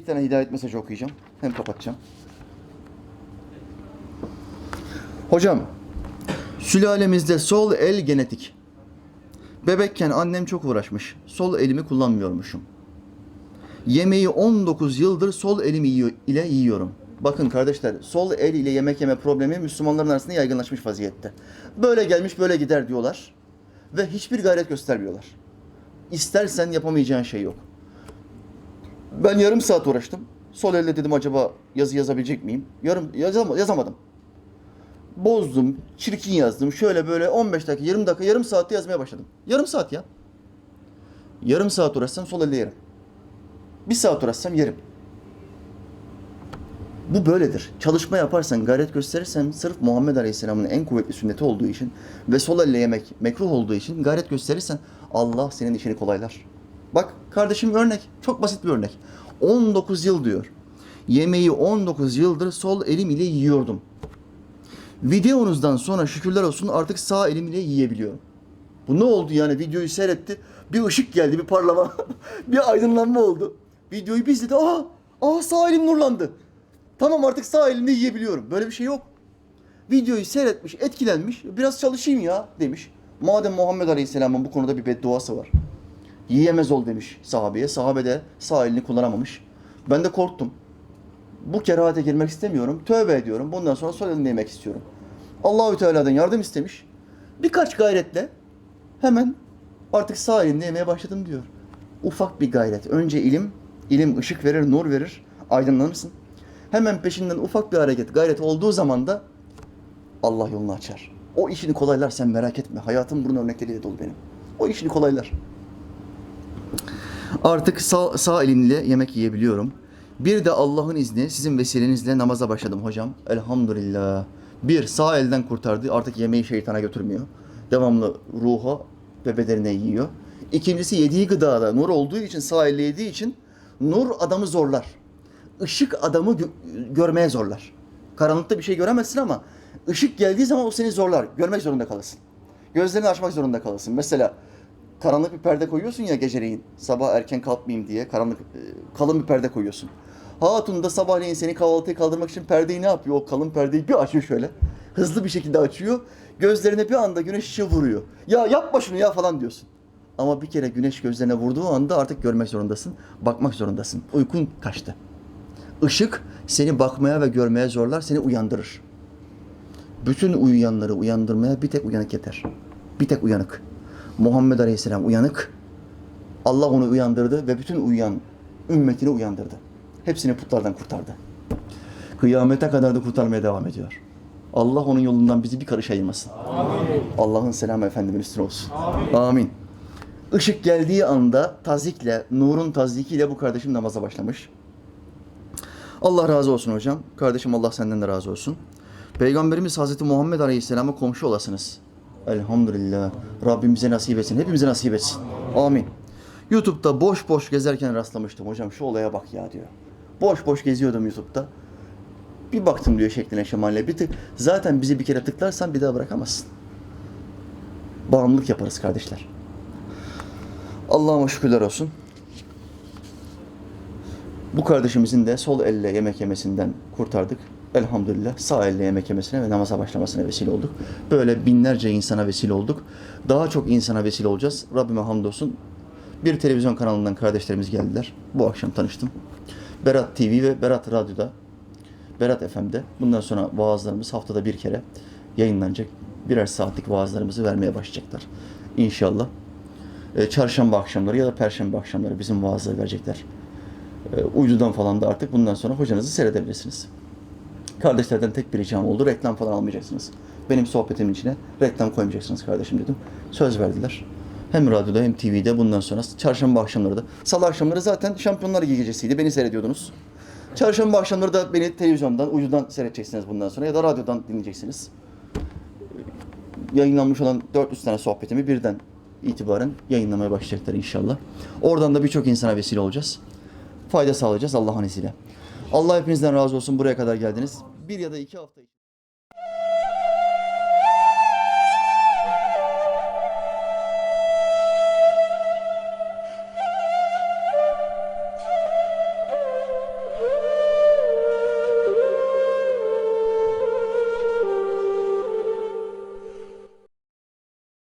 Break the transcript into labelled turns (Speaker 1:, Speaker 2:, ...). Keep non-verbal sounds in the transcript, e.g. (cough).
Speaker 1: Bir tane hidayet mesajı okuyacağım. Hem kapatacağım. Hocam, sülalemizde sol el genetik. Bebekken annem çok uğraşmış. Sol elimi kullanmıyormuşum. Yemeği 19 yıldır sol elim ile yiyorum. Bakın kardeşler, sol el ile yemek yeme problemi Müslümanların arasında yaygınlaşmış vaziyette. Böyle gelmiş böyle gider diyorlar ve hiçbir gayret göstermiyorlar. İstersen yapamayacağın şey yok. Ben yarım saat uğraştım. Sol elle dedim acaba yazı yazabilecek miyim? Yarım yazam- yazamadım. Bozdum, çirkin yazdım. Şöyle böyle 15 dakika, 20 dakika, yarım saatte yazmaya başladım. Yarım saat ya. Yarım saat uğraşsam sol elle yerim. Bir saat uğraşsam yerim. Bu böyledir. Çalışma yaparsan, gayret gösterirsen sırf Muhammed Aleyhisselam'ın en kuvvetli sünneti olduğu için ve sol elle yemek mekruh olduğu için gayret gösterirsen Allah senin işini kolaylar. Bak kardeşim örnek. Çok basit bir örnek. 19 yıl diyor. Yemeği 19 yıldır sol elim ile yiyordum. Videonuzdan sonra şükürler olsun artık sağ elim ile yiyebiliyorum. Bu ne oldu yani videoyu seyretti. Bir ışık geldi, bir parlama, (laughs) bir aydınlanma oldu. Videoyu bir izledi. Aa, aa sağ elim nurlandı. Tamam artık sağ elimle yiyebiliyorum. Böyle bir şey yok. Videoyu seyretmiş, etkilenmiş. Biraz çalışayım ya demiş. Madem Muhammed Aleyhisselam'ın bu konuda bir bedduası var. Yiyemez ol demiş sahabeye. Sahabe de sağ elini kullanamamış. Ben de korktum. Bu kerahate girmek istemiyorum. Tövbe ediyorum. Bundan sonra sol elimle yemek istiyorum. Allahü Teala'dan yardım istemiş. Birkaç gayretle hemen artık sağ elimle yemeye başladım diyor. Ufak bir gayret. Önce ilim, ilim ışık verir, nur verir, aydınlanırsın. Hemen peşinden ufak bir hareket, gayret olduğu zaman da Allah yolunu açar. O işini kolaylar sen merak etme. Hayatım bunun örnekleriyle dolu benim. O işini kolaylar. Artık sağ, sağ elimle yemek yiyebiliyorum. Bir de Allah'ın izni sizin vesilenizle namaza başladım hocam. Elhamdülillah. Bir sağ elden kurtardı. Artık yemeği şeytana götürmüyor. Devamlı ruha ve bedenine yiyor. İkincisi yediği gıdada nur olduğu için sağ elle yediği için nur adamı zorlar. Işık adamı gö- görmeye zorlar. Karanlıkta bir şey göremezsin ama ışık geldiği zaman o seni zorlar. Görmek zorunda kalırsın. Gözlerini açmak zorunda kalırsın. Mesela karanlık bir perde koyuyorsun ya geceleyin. Sabah erken kalkmayayım diye karanlık e, kalın bir perde koyuyorsun. Hatun da sabahleyin seni kahvaltıya kaldırmak için perdeyi ne yapıyor? O kalın perdeyi bir açıyor şöyle. Hızlı bir şekilde açıyor. Gözlerine bir anda güneş ışığı vuruyor. Ya yapma şunu ya falan diyorsun. Ama bir kere güneş gözlerine vurduğu anda artık görmek zorundasın. Bakmak zorundasın. Uykun kaçtı. Işık seni bakmaya ve görmeye zorlar, seni uyandırır. Bütün uyuyanları uyandırmaya bir tek uyanık yeter. Bir tek uyanık. Muhammed Aleyhisselam uyanık. Allah onu uyandırdı ve bütün uyuyan ümmetini uyandırdı. Hepsini putlardan kurtardı. Kıyamete kadar da kurtarmaya devam ediyor. Allah onun yolundan bizi bir karış ayırmasın. Allah'ın selamı Efendimin üstüne olsun. Amin. Işık geldiği anda tazikle, nurun tazikiyle bu kardeşim namaza başlamış. Allah razı olsun hocam. Kardeşim Allah senden de razı olsun. Peygamberimiz Hazreti Muhammed Aleyhisselam'a komşu olasınız. Elhamdülillah. Rabbim bize nasip etsin. Hepimize nasip etsin. Amin. YouTube'da boş boş gezerken rastlamıştım. Hocam şu olaya bak ya diyor. Boş boş geziyordum YouTube'da. Bir baktım diyor şekline şemaline. Bir tık, zaten bizi bir kere tıklarsan bir daha bırakamazsın. Bağımlılık yaparız kardeşler. Allah'ıma şükürler olsun. Bu kardeşimizin de sol elle yemek yemesinden kurtardık. Elhamdülillah sağ elle yemek yemesine ve namaza başlamasına vesile olduk. Böyle binlerce insana vesile olduk. Daha çok insana vesile olacağız. Rabbime hamdolsun. Bir televizyon kanalından kardeşlerimiz geldiler. Bu akşam tanıştım. Berat TV ve Berat Radyo'da, Berat FM'de bundan sonra vaazlarımız haftada bir kere yayınlanacak. Birer saatlik vaazlarımızı vermeye başlayacaklar. İnşallah. E, çarşamba akşamları ya da perşembe akşamları bizim vaazları verecekler. E, uydudan falan da artık bundan sonra hocanızı seyredebilirsiniz. Kardeşlerden tek bir ricam oldu. Reklam falan almayacaksınız. Benim sohbetimin içine reklam koymayacaksınız kardeşim dedim. Söz verdiler. Hem radyoda hem TV'de bundan sonra çarşamba akşamları da. Salı akşamları zaten Şampiyonlar gecesiydi. Beni seyrediyordunuz. Çarşamba akşamları da beni televizyondan, uydudan seyredeceksiniz bundan sonra ya da radyodan dinleyeceksiniz. Yayınlanmış olan 400 tane sohbetimi birden itibaren yayınlamaya başlayacaklar inşallah. Oradan da birçok insana vesile olacağız. Fayda sağlayacağız Allah'ın izniyle. Allah hepinizden razı olsun buraya kadar geldiniz. Bir ya da iki hafta